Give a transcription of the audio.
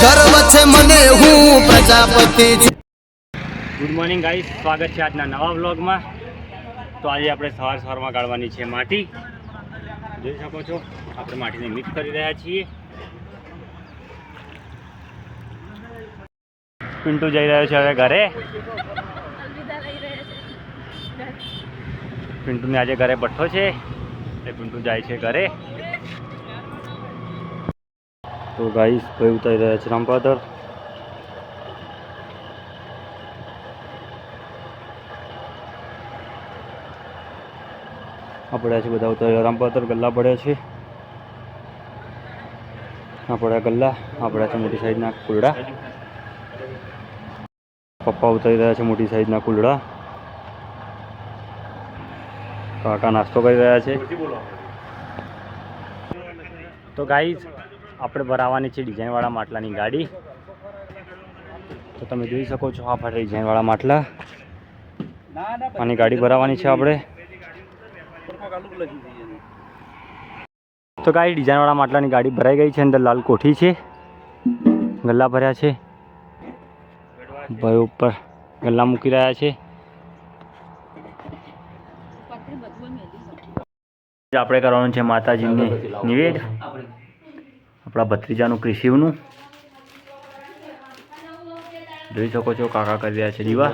ગર્વ છે મને હું પ્રજાપતિ છું. ગુડ મોર્નિંગ ગાઈસ સ્વાગત છે આજના નવા વ્લોગમાં. તો આજે આપણે સવાર સવારમાં ગાળવાની છે માટી. જોઈ શકો છો આપણે માટીને મિક્સ કરી રહ્યા છીએ. પિન્ટુ જઈ રહ્યો છે હવે ઘરે. પિન્ટુને આજે ઘરે બઠ્ઠો છે. એ પિન્ટુ જાય છે ઘરે. તો ગાઈસ ભાઈ ઉતારી રહ્યા છે રામપાદર આપણે છે બધા ઉતારી રામપાદર ગલ્લા પડ્યા છે. આપણા ગલ્લા આ છે મોટી સાઈઝના કુલડા. પપ્પા ઉતારી રહ્યા છે મોટી સાઈઝના કુલડા. કાકા નાસ્તો કરી રહ્યા છે. તો ગાઈઝ આપણે ભરાવાની છે ડિઝાઇનવાળા માટલાની ગાડી. તો તમે જોઈ શકો છો, આ ફાટે ડિઝાઇનવાળા માટલા. આની ગાડી ભરાવાની છે આપણે. તો ગાડી ડિઝાઇનવાળા માટલાની ગાડી ભરાઈ ગઈ છે, અંદર લાલ કોઠી છે. ગલ્લા ભર્યા છે. ભાઈ ઉપર ગલ્લા મૂકી રહ્યા છે. આપણે કરવાનું છે માતાજીને નિવેદ. આપણા ભત્રીજાનું કૃષિનું. જોઈ શકો છો કાકા કરી રહ્યા છે દીવા.